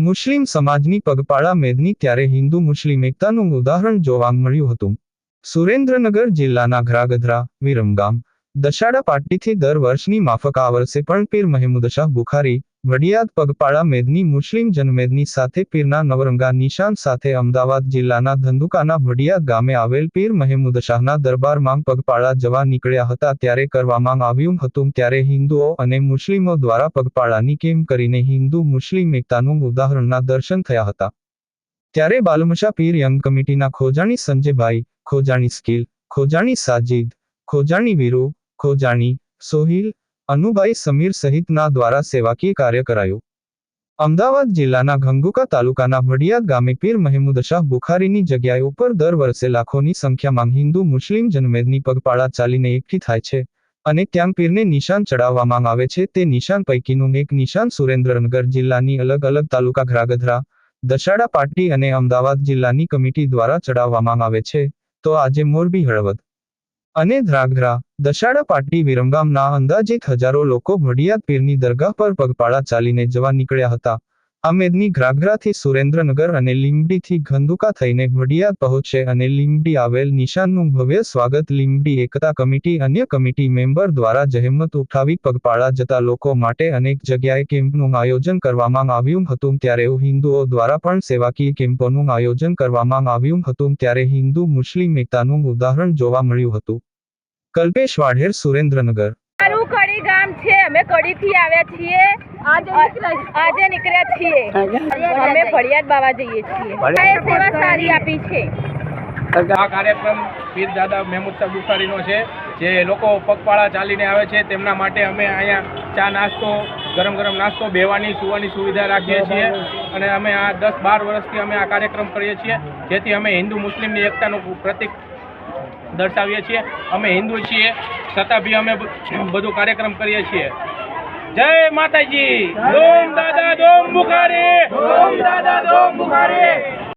મુસ્લિમ સમાજની પગપાળા મેદની ત્યારે હિન્દુ મુસ્લિમ એકતાનું ઉદાહરણ જોવા મળ્યું હતું. સુરેન્દ્રનગર જિલ્લાના ઘરાગધરા, વિરમગામ, દશાડા પાટીથી દર વર્ષની માફક આ વર્ષે પણ પીર મહેમુદશાહ બુખારી વડિયાદ પગપાળા મેદની, મુસ્લિમ જનમેદની સાથે પીરના નવરંગા નિશાન સાથે અમદાવાદ જિલ્લાના ધંધુકાના વડિયાદ ગામે આવેલ પીર મહેમૂદ શાહના દરબારમાં પગપાળા જવા નીકળ્યા હતા ત્યારે કરવામાં આવ્યું હતું ત્યારે હિન્દુઓ અને મુસ્લિમો દ્વારા પગપાળાની કેમ કરીને હિન્દુ મુસ્લિમ એકતાનું ઉદાહરણના દર્શન થયા હતા. ત્યારે બાલમશા પીર યંગ કમિટીના ખોજાણી સંજયભાઈ, ખોજાણી સ્કિલ, ખોજાણી સાજીદ, ખોજાણી વીરુ, ખોજાણી સોહિલ અનુભાઈ સમીર સહિતના દ્વારા સેવાકીય કાર્ય કરાયું. અમદાવાદ જિલ્લાના ઘંગુકા તાલુકાના વડિયાદ ગામે પીર મહેમૂદ શાહ બુખારીની જગ્યાએ ઉપર દર વર્ષે લાખોની સંખ્યામાં હિન્દુ મુસ્લિમ જનમેદની પગપાળા ચાલીને એકઠી થાય છે અને ત્યાં પીરને નિશાન ચડાવવામાં આવે છે. તે નિશાન પૈકીનું એક નિશાન સુરેન્દ્રનગર જિલ્લાની અલગ અલગ તાલુકા ઘરાગધરા, દશાડા પાટી અને અમદાવાદ જિલ્લાની કમિટી દ્વારા ચડાવવામાં આવે છે. તો આજે મોરબી હળવદ. અને ધ્રાગરા દશાડા પાટી વિરમગામના અંદાજિત હજારો લોકો વડિયાદ પીરની દરગાહ પર પગપાળા ચાલીને જવા નીકળ્યા હતા. આ મેદની ઘ્રાઘરાથી સુરેન્દ્રનગર અને લીંબડીથી ગંદુકા થઈને વડિયાદ પહોંચશે અને લીંબડી આવેલ નિશાનનું ભવ્ય સ્વાગત લીંબડી એકતા કમિટી, અન્ય કમિટી મેમ્બર દ્વારા જહેમત ઉઠાવી પગપાળા જતા લોકો માટે અનેક જગ્યાએ કેમ્પનું આયોજન કરવામાં આવ્યું હતું. ત્યારે હિન્દુઓ દ્વારા પણ સેવાકીય કેમ્પોનું આયોજન કરવામાં આવ્યું હતું. ત્યારે હિન્દુ મુસ્લિમ એકતાનું ઉદાહરણ જોવા મળ્યું હતું. કલ્પેશ વાઢેર, સુરેન્દ્રનગર. છે અમે કડીથી આવ્યા છીએ. આજે નીકળ્યા છીએ. અમે ફળિયાદ બાવા જઈએ છીએ. સેવા સારી આપી છે. આ કાર્યક્રમ પીર દાદા મહેમૂદ શાહ બુખારીનો છે જે લોકો પગપાળા ચાલીને આવે છે તેમના માટે અમે અહીંયા ચા નાસ્તો ગરમ ગરમ નાસ્તો બેવાની સુવાની સુવિધા રાખીએ છીએ. અને અમે આ દસ બાર વર્ષથી અમે આ કાર્યક્રમ કરીએ છીએ જેથી અમે હિન્દુ મુસ્લિમની એકતાનું પ્રતિક દર્શાવીએ છીએ. અમે હિન્દુ છીએ, છતાં બી અમે બધું કાર્યક્રમ કરીએ છીએ. જય માતાજી. ડોમ દાદા ડોમ બુખારી ડોમ દાદા ડોમ બુખારી